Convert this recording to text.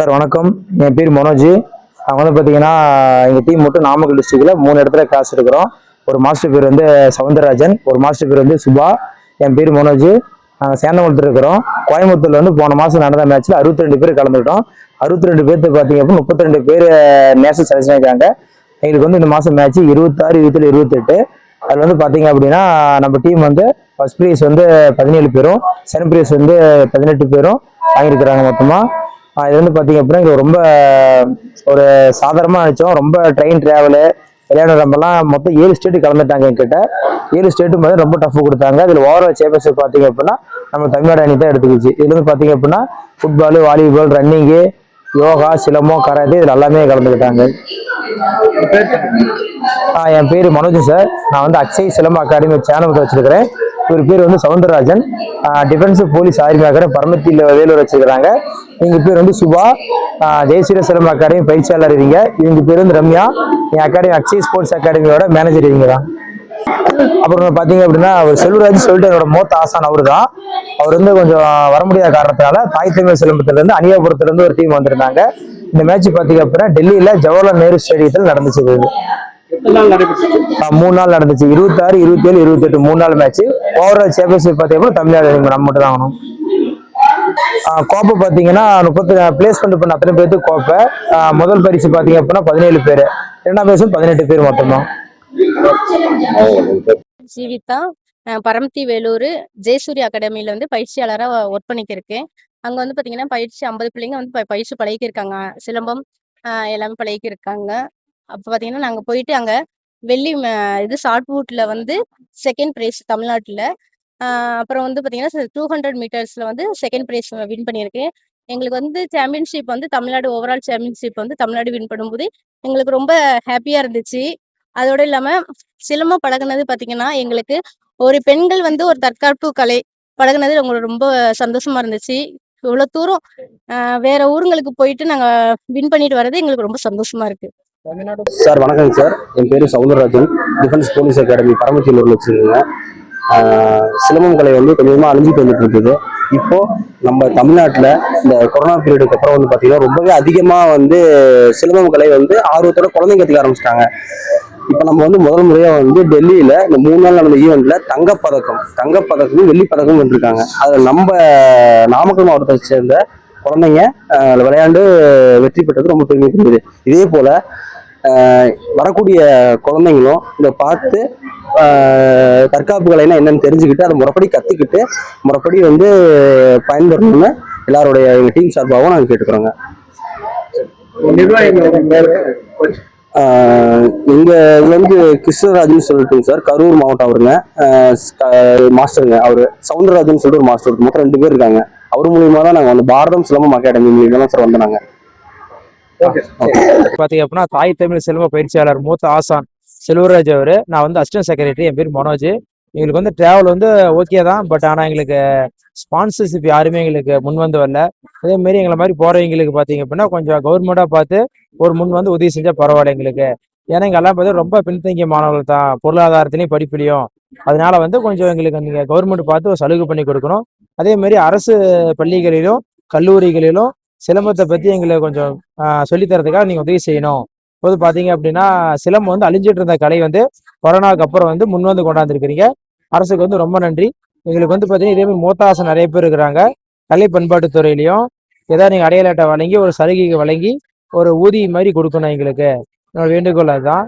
Sir வணக்கம். என் பேர் மனோஜ். அவங்க வந்து பார்த்தீங்கன்னா எங்கள் டீம் மட்டும் நாமக்கல் டிஸ்ட்ரிக்டில் மூணு இடத்துல கிளாஸ் எடுக்கிறோம். ஒரு மாஸ்டர் பேர் வந்து சவுந்தரராஜன் ஒரு மாஸ்டர் பேர் வந்து சுபா என் பேர் மனோஜ். நாங்கள் சேந்தமலத்தில் இருக்கிறோம். கோயம்புத்தூரில் வந்து போன மாதம் நடந்த மேட்ச்சில் அறுபத்தி ரெண்டு பேர் கலந்துக்கிட்டோம். அறுபத்தி ரெண்டு பேர்த்து பார்த்தீங்க அப்படின்னா முப்பத்தி ரெண்டு பேர் நேஷனல் செலக்ஷன் ஆகிட்டாங்க எங்களுக்கு வந்து இந்த மாதம் மேட்ச் இருபத்தாறு இருபத்தேழு இருபத்தெட்டு. அதில் வந்து பார்த்தீங்க அப்படின்னா நம்ம டீம் வந்து ஃபஸ்ட் ப்ரைஸ் வந்து பதினேழு பேரும் செகண்ட் ப்ரைஸ் வந்து பதினெட்டு பேரும் வாங்கியிருக்கிறாங்க மொத்தமாக இது வந்து பார்த்தீங்க அப்படின்னா எங்களுக்கு ரொம்ப ஒரு சாதாரணமாக நினச்சோம். ரொம்ப ட்ரெயின் ட்ராவலு விளையாடுறப்பெல்லாம் மொத்தம் ஏழு ஸ்டேட்டு கலந்துட்டாங்க என்கிட்ட. ஏழு ஸ்டேட்டு வந்து ரொம்ப டஃப் கொடுத்தாங்க. இதில் ஓவரால் சேம்பர்ஸ் பார்த்தீங்க அப்படின்னா நம்ம தமிழ்நாடு அணி தான் எடுத்துக்கிச்சு. இதில் வந்து பார்த்தீங்க அப்படின்னா football volleyball running yoga silambam karate இதில் எல்லாமே கலந்துக்கிட்டாங்க. ஆ, என் பேர் மனோஜ் சார். நான் வந்து அக்ஷய் சிலம்ப அகாடமி சேனல் வச்சுருக்கிறேன். இவர் பேர் வந்து சவுந்தரராஜன். டிஃபென்ஸ் போலீஸ் ஆர்மியாக பரமத்தியில் வேலூர் வச்சிருக்கிறாங்க. இவங்க பேர் வந்து சுபா. தேசிய ஜெயசீர சிலம்ப அகாடமி பயிற்சியாளர் இவங்க. இவங்க பேர் வந்து ரம்யா. என் அகாடமி அக்ஷய் ஸ்போர்ட்ஸ் அகாடமியோட மேனேஜர் இவங்க தான். அப்புறம் பார்த்தீங்க அப்படின்னா அவர் செல்வராஜ் சொல்லிட்டு என்னோட மூத்த ஆசான் அவர் தான். அவர் வந்து கொஞ்சம் வர முடியாத காரணத்தினால தாய் தமிழ் சிலம்பத்திலிருந்து அணியாபுரத்துலேருந்து ஒரு டீம் வந்திருந்தாங்க. இந்த மேட்ச் பார்த்தீங்க அப்படின்னா டெல்லியில் ஜவஹர்லால் நேரு ஸ்டேடியத்தில் நடந்துச்சு மூணு நாள் நடந்துச்சு. இருபத்தாறு இருபத்தேழு இருபத்தெட்டு மூணு நாள் மேட்ச் ஓவரால் சாம்பியன்ஷிப் பார்த்தீங்கன்னா தமிழ்நாடு நம்ம மட்டும் தான் ஆகணும். ஆ, கோப்பை பார்த்தீங்கன்னா முப்பத்தி பிளேஸ்மெண்ட் பண்ண அத்தனை பேருக்கு கோப்பை. முதல் பரிசு பார்த்தீங்க அப்படின்னா பதினேழு பேர். இரண்டாம் பரிசு பதினெட்டு பேர் மொத்தமாக ஜீவிதா பரமத்தி வேலூர் ஜெயசூரி அகாடமியில வந்து பயிற்சியாளரா ஒர்க் பண்ணிக்கிருக்கேன் அங்க வந்து பாத்தீங்கன்னா பயிற்சி ஐம்பது பிள்ளைங்க வந்து பயிற்சி பழகிருக்காங்க சிலம்பம் எல்லாமே பழகிருக்காங்க அப்ப பாத்தீங்கன்னா நாங்க போயிட்டு அங்க வெள்ளி ம- இது ஷார்ட்பூட்ல வந்து செகண்ட் பிரைஸ் தமிழ்நாட்டுல. அப்புறம் வந்து பாத்தீங்கன்னா டூ ஹண்ட்ரட் மீட்டர்ஸ்ல வந்து செகண்ட் பிரைஸ் வின் பண்ணியிருக்கேன் எங்களுக்கு வந்து சாம்பியன்ஷிப் வந்து தமிழ்நாடு ஓவரால் சாம்பியன்ஷிப் வந்து தமிழ்நாடு வின் பண்ணும்போது எங்களுக்கு ரொம்ப ஹாப்பியா இருந்துச்சு. அதோட இல்லாம சிலம்பம் பழகுனது பாத்தீங்கன்னா எங்களுக்கு ஒரு பெண்கள் வந்து ஒரு தற்காப்பு கலை பழகுனது எங்களுக்கு ரொம்ப சந்தோஷமா இருந்துச்சு. இவ்வளவு தூரம் வேற ஊருங்களுக்கு போயிட்டு நாங்க வின் பண்ணிட்டு வர்றது எங்களுக்கு ரொம்ப சந்தோஷமா இருக்கு. சார் வணக்கங்க சார். என் பேர் சவுந்தரராஜன். டிஃபென்ஸ் போலீஸ் அகாடமி பரமத்தியூர்ல வச்சுருக்கேங்க. சிலம்பம் கலை வந்து கொஞ்சம் கொஞ்சமாக அழிஞ்சிட்டு வந்துட்டு இருக்குது. இப்போ நம்ம தமிழ்நாட்டில் இந்த கொரோனா பீரியடுக்கு அப்புறம் வந்து பார்த்தீங்கன்னா ரொம்பவே அதிகமாக வந்து சிலம்பம் கலை வந்து ஆர்வத்தோட குழந்தைங்க கற்றுக்க ஆரம்பிச்சிட்டாங்க. இப்போ நம்ம வந்து முதல் முறையாக வந்து டெல்லியில் இந்த மூணு நாள் நடந்த ஈவெண்ட்ல தங்கப்பதக்கம் தங்கப்பதக்கமும் வெள்ளிப்பதக்கமும் வென்றிருக்காங்க. அதில் நம்ம நாமக்கல் மாவட்டத்தை சேர்ந்த குழந்தைங்க விளையாண்டு வெற்றி பெற்றது ரொம்ப பெருமைக்குரியது. இதே போல வரக்கூடிய குழந்தைங்களும் இதை பார்த்து ஆஹ் தற்காப்பு கலைனா என்னன்னு தெரிஞ்சுக்கிட்டு அதை முறைப்படி கற்றுக்கிட்டு முறைப்படி வந்து பயன்பெறணும்னு எல்லாருடைய எங்கள் டீம் சார்பாகவும் நாங்கள் கேட்டுக்கிறோங்க. நிர்வாகிகள் எங்கள் இது வந்து கிருஷ்ணராஜன் சொல்லிட்டுங்க சார் கரூர் மாவட்டம் அவருங்க. மாஸ்டருங்க அவர். சவுந்தரராஜன் சொல்லிட்டு ஒரு மாஸ்டர் இருக்கு. மொத்தம் ரெண்டு பேர் இருக்காங்க. அவர் மூலியமாக தான் நாங்கள் வந்து பாரதம் சிலம்பம் அகாடமி மூலியமாக சார் வந்தாங்க நாங்கள் பார்த்தீங்க அப்படின்னா தாய் தமிழ் சிலம்ப பயிற்சியாளர் மூத்த ஆசான் செல்வராஜ் அவர். நான் வந்து அசிஸ்டன்ட் செக்ரட்டரி. என் பேர் மனோஜ். எங்களுக்கு வந்து டிராவல் வந்து ஓகே தான். பட் ஆனால் எங்களுக்கு ஸ்பான்சர்ஷிப் யாருமே எங்களுக்கு முன் வந்து வரல. அதே மாதிரி எங்களை மாதிரி போகிறவங்களுக்கு பார்த்தீங்க அப்படின்னா கொஞ்சம் கவர்மெண்ட்டாக பார்த்து ஒரு முன் வந்து உதவி செஞ்சால் பரவாயில்ல எங்களுக்கு. ஏன்னா இங்க எல்லாம் ரொம்ப பின்தங்கிய மாணவர்கள் தான். பொருளாதாரத்திலையும் படிப்புலையும். அதனால வந்து கொஞ்சம் எங்களுக்கு நீங்கள் கவர்மெண்ட் பார்த்து ஒரு சலுகை பண்ணி கொடுக்கணும். அதே மாதிரி அரசு பள்ளிகளிலும் கல்லூரிகளிலும் சிலம்பத்தை பற்றி எங்களுக்கு கொஞ்சம் சொல்லித்தரதுக்காக சொல்லித் தரதுக்காக உதவி செய்யணும். போது பார்த்தீங்க அப்படின்னா சிலம்பம் வந்து அழிஞ்சிட்டு இருந்த கலை வந்து கொரோனாக்கு அப்புறம் வந்து முன் வந்து கொண்டாந்துருக்கிறீங்க. அரசுக்கு வந்து ரொம்ப நன்றி. எங்களுக்கு வந்து பாத்தீங்கன்னா இதே மாதிரி மூத்தாசம் நிறைய பேர் இருக்கிறாங்க. கலை பண்பாட்டு துறையிலையும் ஏதாவது நீங்க அடையாள அட்டை வழங்கி ஒரு சலுகைக்கு வழங்கி ஒரு ஊதியம் மாதிரி கொடுக்கணும் எங்களுக்கு. என்னோட வேண்டுகோள் அதுதான்.